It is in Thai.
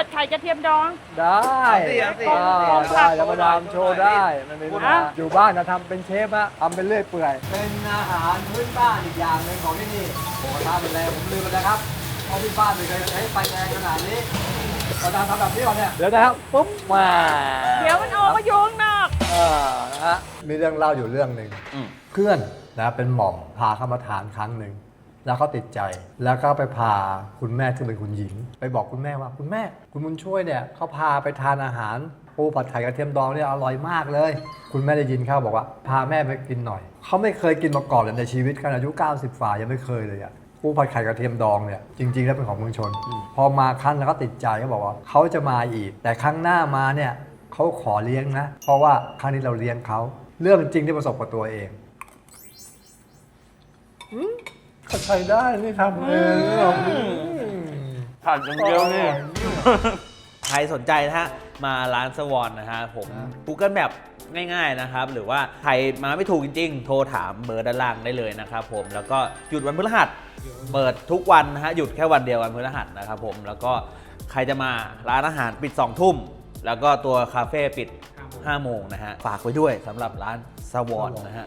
ผัดไข่กระเทียมดอง ได้เอาสิเอาสิอ่าเอาสิได้แล้วมาดามโชว์ได้มันมีปัญหาอะ อยู่บ้านจะทำเป็นเชฟฮะทำเป็นเรื่อยเปื่อยเป็นอาหารพื้นบ้านอีกอย่างหนึ่งของที่นี่โอ้โหทำเป็นแรงผมลืมไปแล้วครับเพราะที่บ้านไม่เคยใช้ไฟแรงขนาดนี้มาดามทำแบบนี้ก่อนเนี่ยเดี๋ยวนะครับปุ๊บมาเดี๋ยวมันออกมาอยู่ข้างนอก อ่านะฮะมีเรื่องเล่าอยู่เรื่องหนึ่งอืมเพื่อนนะเป็นหม่อมพาเข้ามาทานครั้งหนึ่ง แล้วเขาติดใจ แล้วก็ไปพาคุณแม่ที่งเป็นคุณหญิง ไปบอกคุณแม่ว่าคุณแม่ คุณบุญช่วยเนี่ยเขาพาไปทานอาหารปูผัดไข่กระเทียมดองเนี่ยอร่อยมากเลย คุณแม่ได้ยินเข้าบอกว่า พาแม่ไปกินหน่อยเขาไม่เคยกินมาก่อนเลยในชีวิตขนาดอายุ 90ฝ่ายังไม่เคยเลยอะปูผัดไข่กระเทียมดองเนี่ยจริง ๆ แล้วเป็นของเมืองชน พอมาครั้งแล้วก็ติดใจเขาบอกว่าเขาจะมาอีก แต่ครั้งหน้ามาเนี่ยเขาขอเลี้ยงนะ เพราะว่าครั้งนี้เราเลี้ยงเขาเรื่องจริงที่ประสบกับตัวเอง ก็ใช้ได้นี่ทำเองผัดอย่างเดียวนี่ ใครสนใจนะฮะ มาร้านสวอนนะฮะ ผม Google Map ง่ายๆนะครับ หรือว่าใครมาไม่ถูกจริงๆ โทรถามเบอร์ด้านล่างได้เลยนะครับผม แล้วก็หยุดวันพฤหัส เปิดทุกวันนะฮะ หยุดแค่วันเดียววันพฤหัสนะครับผม แล้วก็ใครจะมาร้านอาหารปิด2ทุ่ม แล้วก็ตัวคาเฟ่ปิด5โมงนะฮะ ฝากไว้ด้วยสำหรับร้านสวอนนะฮะ